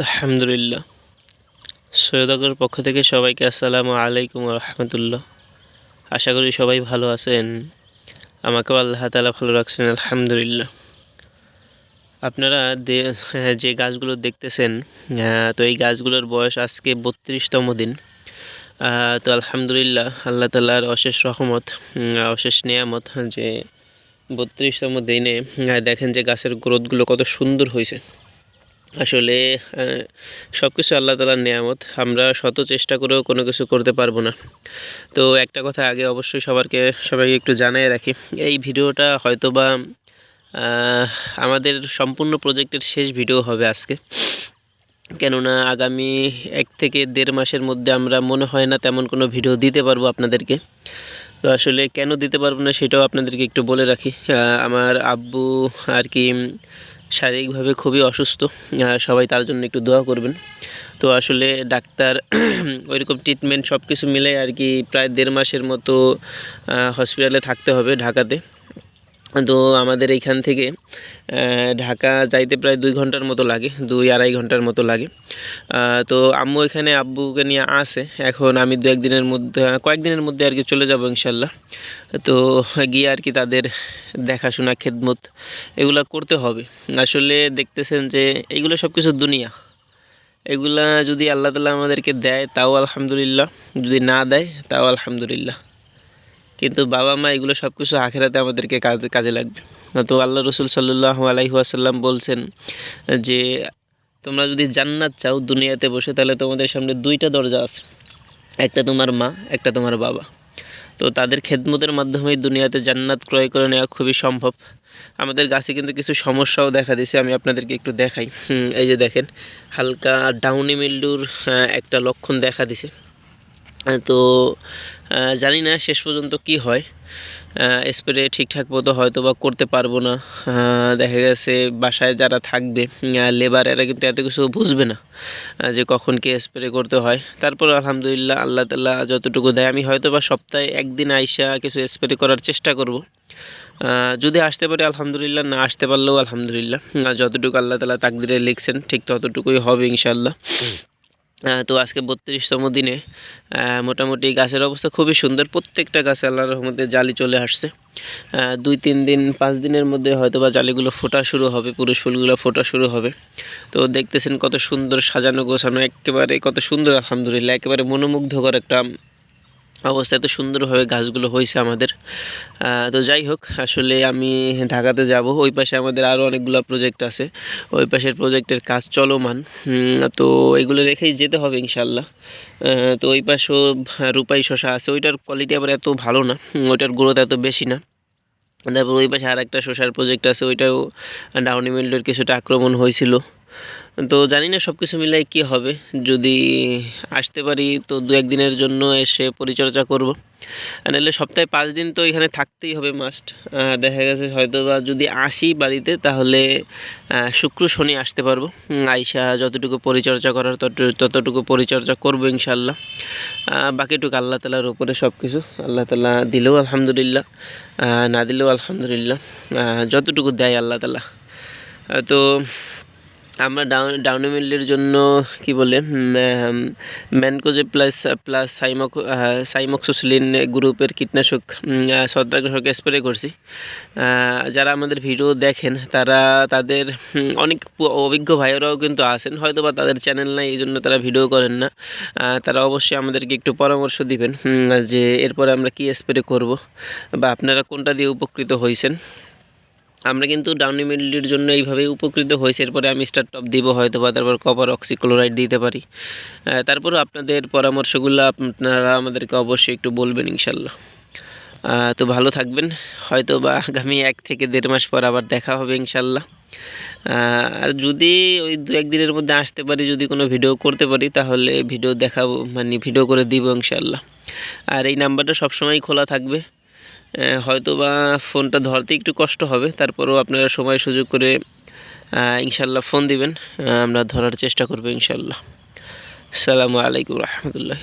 আলহামদুলিল্লাহ। সৈয়দগর পক্ষ থেকে সবাইকে আসসালামু আলাইকুম রহমতুল্লাহ। আশা করি সবাই ভালো আছেন। আমাকেও আল্লাহ তালা ভালো রাখছেন, আলহামদুলিল্লাহ। আপনারা যে গাছগুলো দেখতেছেন তো এই গাছগুলোর বয়স আজকে বত্রিশতম দিন। তো আলহামদুলিল্লাহ আল্লাহ তালার অশেষ রহমত অশেষ নিয়ামত যে বত্রিশতম দিনে দেখেন যে গাছের গ্রোথগুলো কত সুন্দর হয়েছে। আসলে সব কিছু আল্লাহ তালার নিয়ামত। আমরা শত চেষ্টা করেও কোনো কিছু করতে পারব না। তো একটা কথা আগে অবশ্যই সবারকে, সবাইকে একটু জানাই রাখি। এই ভিডিওটা হয়তো বা আমাদের সম্পূর্ণ প্রজেক্টের শেষ ভিডিও হবে আজকে। কেননা আগামী এক থেকে দেড় মাসের মধ্যে আমরা, মনে হয় না তেমন কোনো ভিডিও দিতে পারব আপনাদেরকে। তো আসলে কেন দিতে পারব না সেটাও আপনাদেরকে একটু বলে রাখি। আমার আব্বু আর কি শারীরিকভাবে খুবই অসুস্থ সবাই তার জন্য একটু দোয়া করবেন। তো আসলে ডাক্তার ওইরকম ট্রিটমেন্ট সব কিছু মিলে আর কি প্রায় দেড় মাসের মতো হসপিটালে থাকতে হবে ঢাকাতে। তো আমাদের এইখান থেকে ঢাকা যাইতে প্রায় দুই ঘণ্টার মতো লাগে, দুই আড়াই ঘণ্টার মতো লাগে। তো আম্মু এখানে আব্বুকে নিয়ে আসে। এখন আমি দু একদিনের মধ্যে, কয়েকদিনের মধ্যে আর কি চলে যাব ইনশাল্লাহ। তো গিয়ে আর কি তাদের দেখাশোনা, খেদমত এগুলা করতে হবে। আসলে দেখতেছেন যে এগুলো সব কিছু দুনিয়া। এগুলা যদি আল্লাহ তালা আমাদেরকে দেয়, তাও আলহামদুলিল্লাহ। যদি না দেয়, তাও আলহামদুলিল্লাহ। কিন্তু বাবা মা এগুলো সব কিছু আখেরাতে আমাদেরকে কাজে কাজে লাগবে। তো আল্লাহ রসুল সাল্লাহ আলাইহাসাল্লাম বলছেন যে, তোমরা যদি জান্নাত চাও দুনিয়াতে বসে, তাহলে তোমাদের সামনে দুইটা দরজা আছে। একটা তোমার মা, একটা তোমার বাবা। তো তাদের খেদমতের মাধ্যমেই দুনিয়াতে জান্নাত ক্রয় করে নেওয়া খুবই সম্ভব। আমাদের গাছে কিন্তু কিছু সমস্যাও দেখা দিয়েছে, আমি আপনাদেরকে একটু দেখাই। এই যে দেখেন, হালকা ডাউনি মিল্ডুর একটা লক্ষণ দেখা দিছে তো জানি না শেষ পর্যন্ত কি হয়। স্প্রে ঠিকঠাক মতো হয়তো বা করতে পারব না। দেখা গেছে বাসায় যারা থাকবে লেবার এরা কিন্তু এত কিছু বুঝবে না যে কখন কে স্প্রে করতে হয়। তারপর আলহামদুলিল্লাহ আল্লাহ তাল্লাহ যতটুকু দেয়, আমি হয়তো বা সপ্তাহে একদিন আইসা কিছু স্প্রে করার চেষ্টা করব। যদি আসতে পারে, আলহামদুলিল্লাহ, না আসতে পারলেও আলহামদুলিল্লাহ। যতটুকু আল্লাহ তালা তাকদিরে লিখছেন, ঠিক ততটুকুই হবে ইনশাল্লাহ তো আজকে বত্রিশতম দিনে মোটামুটি গাছের অবস্থা খুবই সুন্দর। প্রত্যেকটা গাছে আল্লাহ রহমতে জালি চলে আসছে। দুই, তিন দিন, পাঁচ দিনের মধ্যে হয়তো বা জালিগুলো ফোটা শুরু হবে, পুরুষ ফুলগুলো ফোটা শুরু হবে। তো দেখতেছেন কত সুন্দর সাজানো গোছানো, একেবারে কত সুন্দর, আলহামদুলিল্লাহ। একেবারে মনোমুগ্ধকর একটা অবস্থা এত সুন্দরভাবে গাছগুলো হয়েছে আমাদের। তো যাই হোক, আসলে আমি ঢাকাতে যাব। ওই পাশে আমাদের আরও অনেকগুলো প্রজেক্ট আছে। ওই পাশের প্রজেক্টের কাজ চলমান। তো এগুলো রেখেই যেতে হবে ইনশাল্লাহ তো ওই পাশেও রূপাই শশা আছে। ওইটার কোয়ালিটি আবার এত ভালো না। ওইটার গ্রোথ এত বেশি না। তারপর ওই পাশে আর একটা শসার প্রজেক্ট আছে। ওইটাও ডাউনি মিল্ডের কিছুটা আক্রমণ হয়েছিল। তো জানি না সব কিছু মিলাই কী হবে। যদি আসতে পারি, তো দু একদিনের জন্য এসে পরিচর্যা করব। নাহলে সপ্তাহে পাঁচ দিন তো এখানে থাকতেই হবে মাস্ট দেখা গেছে হয়তো বা যদি আসি বাড়িতে, তাহলে শুক্র শনি আসতে পারব। আইসা যতটুকু পরিচর্যা করার তত- ততটুকু পরিচর্যা করব ইনশাল্লাহ বাকিটুকু আল্লাহ তালার উপরে সব কিছু আল্লাহ তালা দিলেও আলহামদুলিল্লাহ না দিলেও আলহামদুলিল্লাহ। যতটুকু দেয় আল্লাহ তালা তো আমরা ডাউন ডাউনি মিলের জন্য কি বলে ম্যানকোজে প্লাস প্লাস সাইমক সাইমক্সোসিলিন গ্রুপের কীটনাশক ছত্রাকনাশক স্প্রে করছি। যারা আমাদের ভিডিও দেখেন, তারা তাদের অনেক অভিজ্ঞ ভাইয়েরাও কিন্তু আসেন হয়তো বা তাদের চ্যানেল নাই এই জন্য তারা ভিডিও করেন না। তারা অবশ্যই আমাদেরকে একটু পরামর্শ দিবেন যে এরপরে আমরা কি স্প্রে করব, বা আপনারা কোনটা দিয়ে উপকৃত হয়েছেন আমরা কিন্তু ডাউনি মিল্ডির জন্য এইভাবেই উপকৃত হয়েছে। এরপরে আমি স্টার টপ দিব হয়তো বা তারপর কপার অক্সিক্লোরাইড দিতে পারি। আহ, তারপরও আপনাদের পরামর্শগুলো আপনারা আমাদেরকে অবশ্যই একটু বলবেন ইনশাল্লাহ। তো ভালো থাকবেন। হয়তো বা আগামী এক থেকে দেড় মাস পর আবার দেখা হবে ইনশাল্লাহ। আর যদি ওই দু একদিনের মধ্যে আসতে পারি যদি কোনো ভিডিও করতে পারি তাহলে ভিডিও দেখাবো মানে ভিডিও করে দিব ইনশাল্লাহ। আর এই নাম্বারটা সবসময় খোলা থাকবে। হয়তো বা ফোনটা ধরতে একটু কষ্ট হবে, তারপরেও আপনারা সময় সুযোগ করে ইনশাল্লাহ ফোন দিবেন আমরা ধরার চেষ্টা করব ইনশাল্লাহ আসসালামু আলাইকুম রহমতুল্লাহ